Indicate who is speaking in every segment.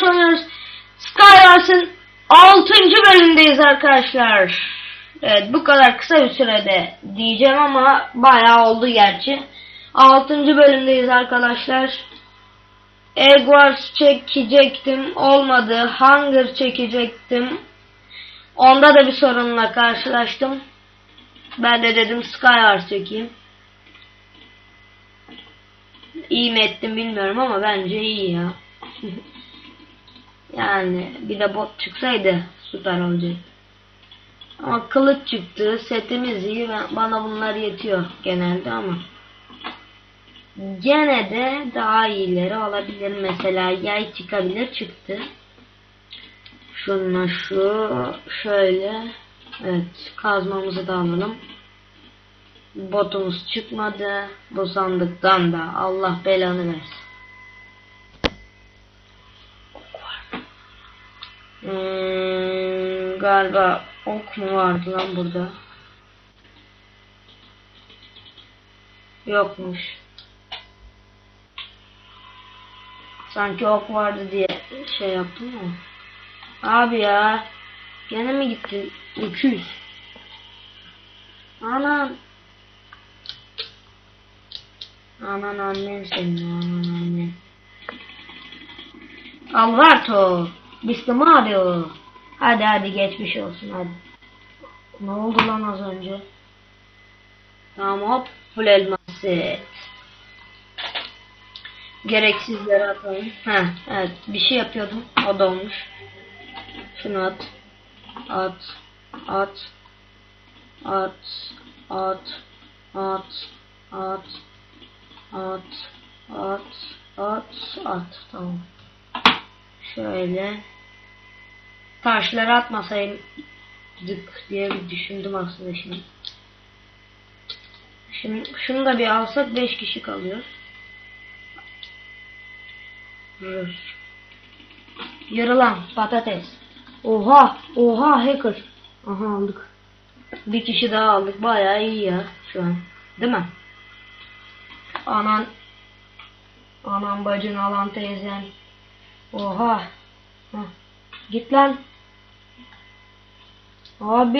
Speaker 1: Savaş oynuyoruz. Skywars'ın 6. bölümündeyiz arkadaşlar. Evet bu kadar kısa bir sürede diyeceğim ama bayağı oldu gerçi. 6. bölümdeyiz arkadaşlar. Eggwars çekecektim olmadı. Hunger çekecektim. Onda da bir sorunla karşılaştım. Ben de dedim Skywars çekeyim. İyi mi ettim bilmiyorum ama bence iyi ya. yani bir de bot çıksaydı süper olacak. Ama kılıç çıktı. Setimiz iyi. Bana bunlar yetiyor genelde ama. Gene de daha iyileri olabilir. Mesela yay çıkabilir. Çıktı. Şununla şu. Şöyle. Evet. Kazmamızı da alalım. Botumuz çıkmadı. Bu sandıktan da. Allah belanı versin. Hmm, galiba ok mu vardı lan burada? Yokmuş. Sanki ok vardı diye şey yaptım ama. Abi ya. Gene mi gitti? 200. Anam. Anan annen senin anan annen. Alberto. Mr. Mario. Hadi hadi geçmiş olsun hadi. Ne oldu lan az önce? Tamam hop full elmas set. Gereksizleri atalım. Heh, evet bir şey yapıyordum. O da olmuş. Şunu at. At. At. At. At. At. At. At. At. At. At. Tamam. Şöyle. Taşları atmasaydık diye bir düşündüm aslında şimdi. Şimdi şunu da bir alsak 5 kişi kalıyor. Rus. Yürü lan patates. Oha oha hacker. Aha aldık. Bir kişi daha aldık. Bayağı iyi ya şu an. Değil mi? Anan anan bacın alan teyzen. Oha. Heh. Git lan. Abi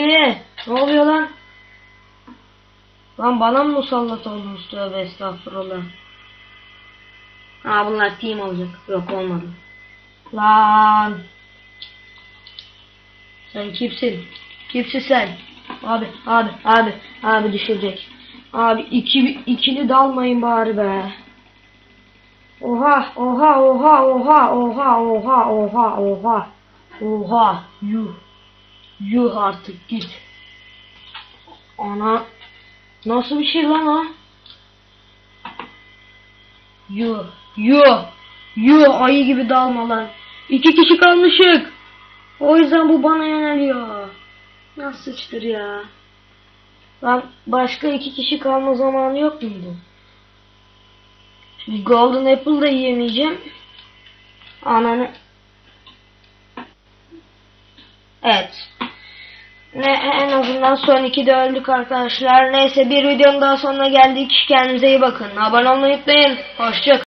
Speaker 1: ne oluyor lan? Lan bana mı musallat oldunuz tövbe estağfurullah. Ha bunlar team olacak. Yok olmadı. Lan. Sen kimsin? Kimsin sen? Abi abi abi abi düşecek. Abi iki, ikili dalmayın bari be. Oha, oha, oha, oha, oha, oha, oha, oha. Oha, yuh. Yuh artık git. Ana. Nasıl bir şey lan o? Yuh, yuh, yuh ayı gibi dalma lan. İki kişi kalmışık. O yüzden bu bana yöneliyor. Nasıl sıçtır ya? Lan başka iki kişi kalma zamanı yok muydu? Golden Apple da yiyemeyeceğim. Ananı. Evet. Ne, en azından son iki de öldük arkadaşlar. Neyse bir videonun daha sonuna geldik. Kendinize iyi bakın. Abone olmayı unutmayın. Hoşça